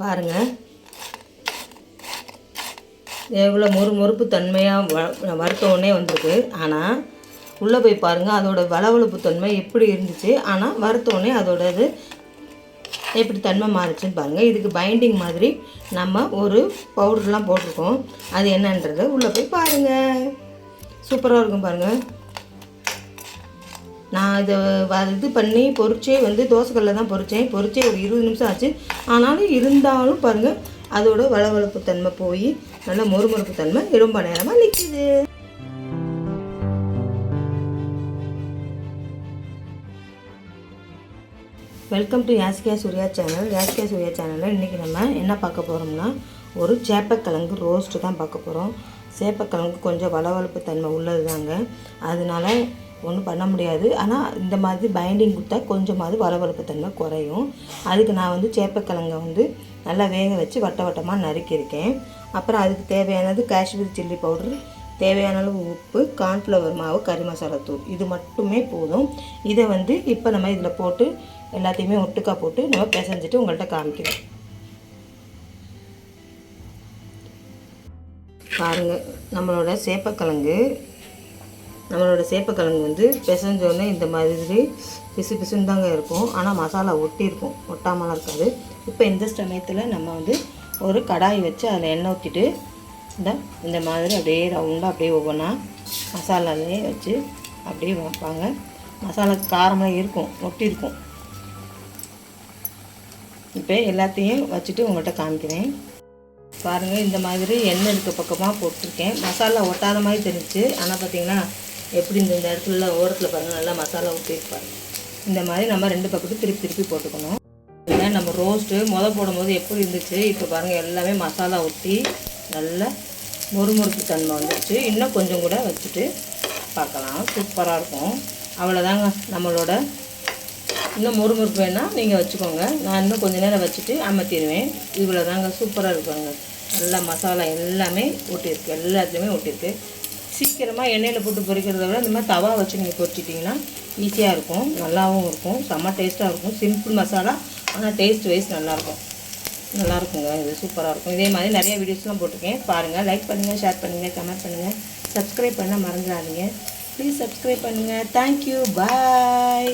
பாருங்கள் எவ்வளோ மொறு மொறுப்பு தன்மையாக வ வறுத்த உடனே வந்திருக்கு. ஆனால் உள்ளே போய் பாருங்கள் அதோடய வளவளப்பு தன்மை எப்படி இருந்துச்சு ஆனால் வறுத்த உடனே எப்படி தன்மை மாறுச்சுன்னு பாருங்கள் இதுக்கு பைண்டிங் மாதிரி நம்ம ஒரு பவுடர்லாம் போட்டிருக்கோம். அது என்னன்றது உள்ளே போய் பாருங்கள் சூப்பராக இருக்கும் பாருங்கள் நான் இதை இது பண்ணி பொறிச்சே வந்து தோசைக்கல்லில் தான் பொரித்தேன் பொறிச்சே ஒரு இருபது நிமிஷம் ஆச்சு. ஆனாலும் இருந்தாலும் பாருங்கள் அதோட வளவளப்பு தன்மை போய் நல்ல மொறுமொறுப்பு தன்மை ரொம்ப நேரமாக நிற்கிது welcome to Yaskiya Surya channel Yaskiya Surya சேனலில் இன்றைக்கி நம்ம என்ன பார்க்க போகிறோம்னா ஒரு சேப்பக்கிழங்கு ரோஸ்ட்டு தான் பார்க்க போகிறோம் சேப்பக்கிழங்கு கொஞ்சம் வளவளப்பு தன்மை உள்ளது தாங்க அதனால ஒன்றும் பண்ண முடியாது. ஆனால் இந்த மாதிரி பைண்டிங் கொடுத்தா கொஞ்சமாவது வளவளப்பு தன்மை குறையும். அதுக்கு நான் வந்து சேப்பக்கிழங்கை வந்து நல்லா வேக வச்சு வட்ட வட்டமாக நறுக்கியிருக்கேன். அப்புறம் அதுக்கு தேவையானது காஷ்மீர் சில்லி பவுடர் தேவையான அளவு உப்பு கார்ன்ஃப்ளவர் மாவு கறி மசாலா தூள். இது மட்டுமே போதும். இதை வந்து இப்போ நம்ம இதில் போட்டு எல்லாத்தையுமே ஒட்டுக்கா போட்டு நம்ம பிசைஞ்சிட்டு உங்கள்கிட்ட காமிக்கிறோம் பாருங்கள் நம்மளோட சேப்பக்கிழங்கு நம்மளோட சேப்பக்கிழங்கு வந்து பிசைஞ்சோடனே இந்த மாதிரி பிசு பிசுன்னு தாங்க இருக்கும். ஆனால் மசாலா ஒட்டியிருக்கும் ஒட்டாமலாம் இருக்காது. இப்போ இந்த சமயத்தில் நம்ம வந்து ஒரு கடாய் வச்சு அதில் எண்ணெய் ஊற்றிட்டு இந்த இந்த மாதிரி அப்படியே ரவுண்டாக அப்படியே ஒவ்வொன்றா மசாலாலே வச்சு அப்படியே வைப்பாங்க. மசாலா காரமாக இருக்கும் ஒட்டியிருக்கும் இப்போ எல்லாத்தையும் வச்சுட்டு உங்கள்கிட்ட காமிக்கிறேன். பாருங்கள் இந்த மாதிரி எண்ணெய் இருக்க பக்கமாக போட்டிருக்கேன். மசாலா ஒட்டாத மாதிரி தெரிஞ்சுச்சு. ஆனால் பார்த்தீங்கன்னா எப்படி இந்த இந்த இடத்துல ஓரத்தில் பாருங்கள் நல்லா மசாலா ஊற்றிருப்பாரு இந்த மாதிரி நம்ம ரெண்டு பக்கத்துக்கு திருப்பி திருப்பி போட்டுக்கணும். இல்லை நம்ம ரோஸ்ட்டு முத போடும்போது எப்படி இருந்துச்சு இப்போ பாருங்கள் எல்லாமே மசாலா ஊற்றி நல்லா மொறுமொறுப்பு தன்மை வந்துடுச்சு இன்னும் கொஞ்சம் கூட வச்சுட்டு பார்க்கலாம். சூப்பராக இருக்கும். அவ்வளோதாங்க நம்மளோட. இன்னும் முறுமுறுப்பு வேணால் நீங்கள் வச்சுக்கோங்க. நான் இன்னும் கொஞ்ச நேரம் வச்சுட்டு அமர்த்திடுவேன் இவ்வளோ தாங்க சூப்பராக இருப்பாங்க நல்லா மசாலா எல்லாமே ஊட்டியிருக்கு. எல்லாத்துலேயுமே ஊட்டியிருக்கு. சீக்கிரமாக எண்ணெயில் போட்டு பொரிக்கிறத விட இந்த மாதிரி தவா வச்சு நீங்கள் பொரிச்சிட்டிங்கன்னா ஈஸியாக இருக்கும். நல்லாவும் இருக்கும். செம்ம டேஸ்ட்டாக இருக்கும். சிம்பிள் மசாலா ஆனால் டேஸ்ட் வைஸ் நல்லாயிருக்கும். நல்லாயிருக்குங்க. இது சூப்பராக இருக்கும். இதே மாதிரி நிறைய வீடியோஸ்லாம் போட்டிருக்கேன். பாருங்கள் லைக் பண்ணுங்கள் ஷேர் பண்ணுங்கள் கமெண்ட் பண்ணுங்கள் சப்ஸ்கிரைப் பண்ணால் மறந்துடாதீங்க. ப்ளீஸ் சப்ஸ்கிரைப் பண்ணுங்கள் தேங்க்யூ பாய்